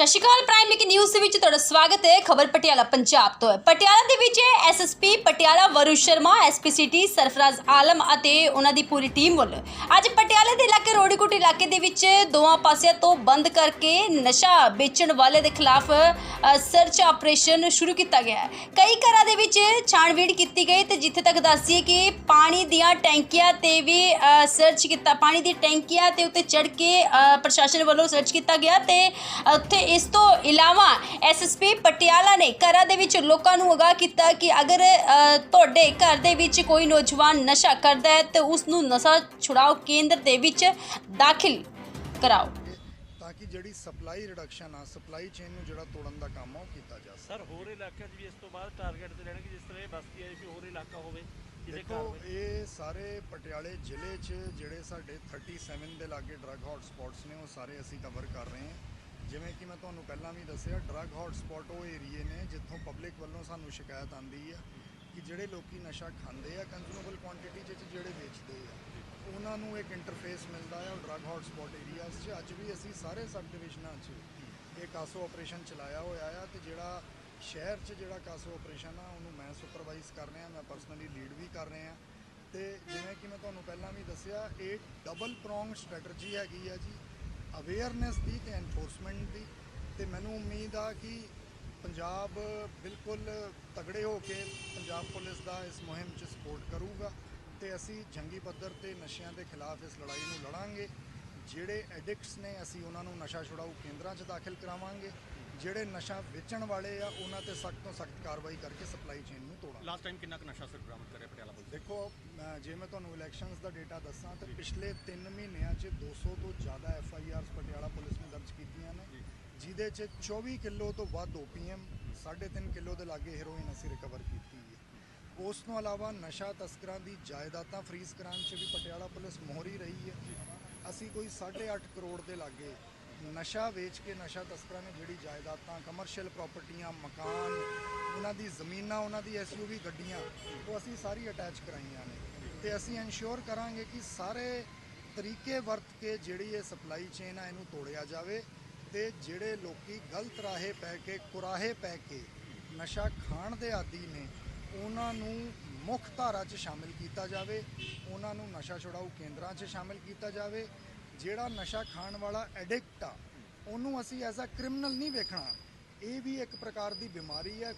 ਸਤਿ ਸ਼੍ਰੀ ਅਕਾਲ ਪ੍ਰਾਈਮ ਲਿਕ ਨਿਊਜ਼ ਦੇ ਵਿੱਚ ਤੁਹਾਡਾ ਸਵਾਗਤ ਹੈ। ਖਬਰ ਪਟਿਆਲਾ, ਪੰਜਾਬ ਤੋਂ ਹੈ। ਪਟਿਆਲਾ ਦੇ ਵਿੱਚ SSP Patiala Varun Sharma SP city Sarfaraz Alam ਅਤੇ ਉਹਨਾਂ ਦੀ ਪੂਰੀ ਟੀਮ ਵੱਲੋਂ ਅੱਜ ਪਟਿਆਲੇ ਦੇ ਇਲਾਕੇ, ਰੋੜੀਕੋਟ ਇਲਾਕੇ ਦੇ ਵਿੱਚ ਦੋਵਾਂ ਪਾਸਿਆਂ ਤੋਂ ਬੰਦ ਕਰਕੇ ਨਸ਼ਾ ਵੇਚਣ ਵਾਲੇ ਦੇ ਖਿਲਾਫ ਸਰਚ ਆਪਰੇਸ਼ਨ ਸ਼ੁਰੂ ਕੀਤਾ ਗਿਆ ਹੈ। ਕਈ ਘਰਾਂ ਦੇ ਵਿੱਚ ਛਾਣਬੀਣ ਕੀਤੀ ਗਈ ਤੇ ਜਿੱਥੇ ਤੱਕ ਦੱਸੀਏ ਕਿ ਪਾਣੀ ਦੀਆਂ ਟੈਂਕੀਆਂ ਤੇ ਵੀ ਸਰਚ ਕੀਤਾ, ਪਾਣੀ ਦੀ ਟੈਂਕੀਆਂ ਤੇ ਉੱਤੇ ਚੜ ਕੇ ਪ੍ਰਸ਼ਾਸਨ ਵੱਲੋਂ ਸਰਚ ਕੀਤਾ ਗਿਆ ਤੇ ਉੱਥੇ ਇਸ ਤੋਂ ਇਲਾਵਾ ਐਸਐਸਪੀ ਪਟਿਆਲਾ ਨੇ ਘਰਾਂ ਦੇ ਵਿੱਚ ਲੋਕਾਂ ਨੂੰ ਅਗਾਹ ਕੀਤਾ ਕਿ ਅਗਰ ਅ, ਤੁਹਾਡੇ ਘਰ ਦੇ ਵਿੱਚ ਕੋਈ ਨੌਜਵਾਨ ਨਸ਼ਾ ਕਰਦਾ ਹੈ ਤੇ ਉਸ ਨੂੰ ਨਸ਼ਾ ਛੁਡਾਓ ਕੇਂਦਰ ਦੇ ਵਿੱਚ ਦਾਖਲ ਕਰਾਓ। ਤਾਂ ਕਿ ਜਿਹੜੀ ਸਪਲਾਈ ਰਿਡਕਸ਼ਨ ਆ ਸਪਲਾਈ ਚੇਨ ਨੂੰ ਜਿਹੜਾ ਤੋੜਨ ਦਾ ਕੰਮ ਆ ਉਹ ਕੀਤਾ ਜਾ ਸਕੇ। ਸਰ ਹੋਰ ਇਲਾਕਿਆਂ 'ਚ ਵੀ ਇਸ ਤੋਂ ਬਾਅਦ ਟਾਰਗੇਟ ਤੇ ਲੈਣਗੇ ਜਿਸ ਤਰ੍ਹਾਂ ਇਹ ਬਸਤੀ ਹੈ ਕਿ ਹੋਰ ਇਲਾਕਾ ਹੋਵੇ ਜਿਹਦੇ ਦੇਖੋ ਇਹ ਸਾਰੇ ਪਟਿਆਲੇ ਜ਼ਿਲ੍ਹੇ 'ਚ ਜਿਹੜੇ ਸਾਡੇ 37 ਦੇ ਲਾਗੇ ਡਰੱਗ ਹੌਟ ਸਪੌਟਸ ਨੇ ਉਹ ਸਾਰੇ ਅਸੀਂ ਕਵਰ ਕਰ ਰਹੇ ਹਾਂ। ਜਿਵੇਂ ਕਿ ਮੈਂ ਤੁਹਾਨੂੰ ਪਹਿਲਾਂ ਵੀ ਦੱਸਿਆ ਡਰੱਗ ਹੌਟ ਉਹ ਏਰੀਏ ਨੇ ਜਿੱਥੋਂ ਪਬਲਿਕ ਵੱਲੋਂ ਸਾਨੂੰ ਸ਼ਿਕਾਇਤ ਆਂਦੀ ਆ ਕਿ ਜਿਹੜੇ ਲੋਕੀ ਨਸ਼ਾ ਖਾਂਦੇ ਆ ਕੰਜ਼ੂਮੇਬਲ ਕੁਆਂਟੀਟੀ 'ਚ ਜਿਹੜੇ ਵੇਚਦੇ ਆ, ਉਹਨਾਂ ਨੂੰ ਇੱਕ ਇੰਟਰਫੇਸ ਮਿਲਦਾ ਆ ਉਹ ਡਰੱਗ ਹੌਟ ਸਪੌਟ ਏਰੀਆਜ਼ 'ਚ। ਅੱਜ ਵੀ ਅਸੀਂ ਸਾਰੇ ਸਬ ਡਿਵੀਜ਼ਨਾਂ 'ਚ ਇਹ ਕਾਸੋ ਆਪਰੇਸ਼ਨ ਚਲਾਇਆ ਹੋਇਆ ਆ ਤੇ ਜਿਹੜਾ ਸ਼ਹਿਰ 'ਚ ਜਿਹੜਾ ਕਾਸੋ ਆਪਰੇਸ਼ਨ ਆ, ਉਹਨੂੰ ਮੈਂ ਸੁਪਰਵਾਈਜ਼ ਕਰ ਰਿਹਾ, ਮੈਂ ਪਰਸਨਲੀ ਲੀਡ ਵੀ ਕਰ ਰਿਹਾ। ਤੇ ਜਿਵੇਂ ਕਿ ਮੈਂ ਤੁਹਾਨੂੰ ਪਹਿਲਾਂ ਵੀ ਦੱਸਿਆ, ਇਹ ਡਬਲ ਪ੍ਰੋਂਗ ਸਟ੍ਰੈਟਜੀ ਹੈਗੀ ਆ ਜੀ। ਅਵੇਅਰਨੈਸ ਦੀ ਤੇ ਐਨਫੋਰਸਮੈਂਟ ਦੀ ਤੇ ਮੈਨੂੰ ਉਮੀਦ ਆ ਕਿ ਪੰਜਾਬ ਬਿਲਕੁਲ ਤਗੜੇ ਹੋ ਕੇ ਪੰਜਾਬ ਪੁਲਿਸ ਦਾ ਇਸ ਮੁਹਿੰਮ 'ਚ ਸਪੋਰਟ ਕਰੂਗਾ ਤੇ ਅਸੀਂ ਜੰਗੀ ਪੱਧਰ ਤੇ ਨਸ਼ਿਆਂ ਦੇ ਖਿਲਾਫ ਇਸ ਲੜਾਈ ਨੂੰ ਲੜਾਂਗੇ। ਜਿਹੜੇ ਐਡਿਕਟਸ ਨੇ ਅਸੀਂ ਉਹਨਾਂ ਨੂੰ ਨਸ਼ਾ ਛੁਡਾਊ ਕੇਂਦਰਾਂ 'ਚ ਦਾਖਲ ਕਰਾਵਾਂਗੇ। ਜਿਹੜੇ ਨਸ਼ਾ ਵੇਚਣ ਵਾਲੇ ਆ ਉਹਨਾਂ ਤੇ ਸਖਤ ਤੋਂ ਸਖਤ ਕਾਰਵਾਈ ਕਰਕੇ ਸਪਲਾਈ ਚੇਨ ਨੂੰ ਤੋੜਾਂਗੇ। ਲਾਸਟ ਟਾਈਮ ਕਿੰਨਾ ਕੁ ਨਸ਼ਾ ਸਰ ਬਰਾਮਦ ਕਰਿਆ ਪਟਿਆਲਾ ਪੁਲਿਸ ਦੇਖੋ ਜੇ ਮੈਂ ਤੁਹਾਨੂੰ ਇਲੈਕਸ਼ਨਸ ਦਾ ਡੇਟਾ ਦੱਸਾਂ ਤੇ ਪਿਛਲੇ 3 ਮਹੀਨਿਆਂ 'ਚ 200 ਤੋਂ ਜ਼ਿਆਦਾ F I Rs Patiala police ਨੇ ਦਰਜ ਕੀਤੀਆਂ ਨੇ, ਜਿਹਦੇ 'ਚ 24 ਕਿਲੋ ਤੋਂ ਵੱਧ ਓਪੀਐਮ 3.5 ਕਿਲੋ ਦੇ ਲਾਗੇ ਹੈਰੋਇਨ ਅਸੀਂ ਰਿਕਵਰ ਕੀਤੀ ਹੈ। ਉਸ ਤੋਂ ਇਲਾਵਾ ਨਸ਼ਾ ਤਸਕਰਾਂ ਦੀ ਜਾਇਦਾਦਾਂ ਫਰੀਜ਼ ਕਰਾਉਣ 'ਚ ਵੀ ਪਟਿਆਲਾ ਪੁਲਿਸ ਮੋਹਰੀ ਰਹੀ ਹੈ। ਅਸੀਂ ਕੋਈ 8.5 ਕਰੋੜ ਦੇ ਲਾਗੇ ਨਸ਼ਾ ਵੇਚ ਕੇ ਨਸ਼ਾ ਤਸਕਰਾਂ ਨੇ ਜਿਹੜੀ ਜਾਇਦਾਦਾਂ ਕਮਰਸ਼ੀਅਲ ਪ੍ਰਾਪਰਟੀਆਂ ਮਕਾਨ, ਉਹਨਾਂ ਦੀ ਜ਼ਮੀਨਾਂ, ਉਹਨਾਂ ਦੀ ਐਸਯੂਵੀ ਗੱਡੀਆਂ, ਉਹ ਅਸੀਂ ਸਾਰੀ ਅਟੈਚ ਕਰਾਈਆਂ ਨੇ। ਤੇ ਅਸੀਂ ਇਨਸ਼ੋਰ ਕਰਾਂਗੇ ਕਿ ਸਾਰੇ ਤਰੀਕੇ ਵਰਤ ਕੇ ਜਿਹੜੀ ਇਹ ਸਪਲਾਈ ਚੇਨ ਆ, ਇਹਨੂੰ ਤੋੜਿਆ ਜਾਵੇ ਤੇ ਜਿਹੜੇ ਲੋਕੀ ਗਲਤ ਰਾਹੇ ਪੈ ਕੇ, ਕੁਰਾਹੇ ਪੈ ਕੇ ਨਸ਼ਾ ਖਾਣ ਦੇ ਆਦੀ ਨੇ, ਉਹਨਾਂ ਨੂੰ ਮੁੱਖ ਧਾਰਾ 'ਚ ਸ਼ਾਮਿਲ ਕੀਤਾ ਜਾਵੇ, ਉਹਨਾਂ ਨੂੰ ਨਸ਼ਾ ਛੁਡਾਊ ਕੇਂਦਰਾਂ 'ਚ ਸ਼ਾਮਿਲ ਕੀਤਾ ਜਾਵੇ, ਜਿਹੜਾ ਨਸ਼ਾ ਖਾਣ ਵਾਲਾ ਐਡਿਕਟ ਆ, ਉਹਨੂੰ ਅਸੀਂ ਐਜ਼ ਅ ਕ੍ਰਿਮੀਨਲ ਨਹੀਂ ਵੇਖਣਾ। ਇਹ ਵੀ ਇੱਕ ਪ੍ਰਕਾਰ ਦੀ ਬਿਮਾਰੀ ਹੈ।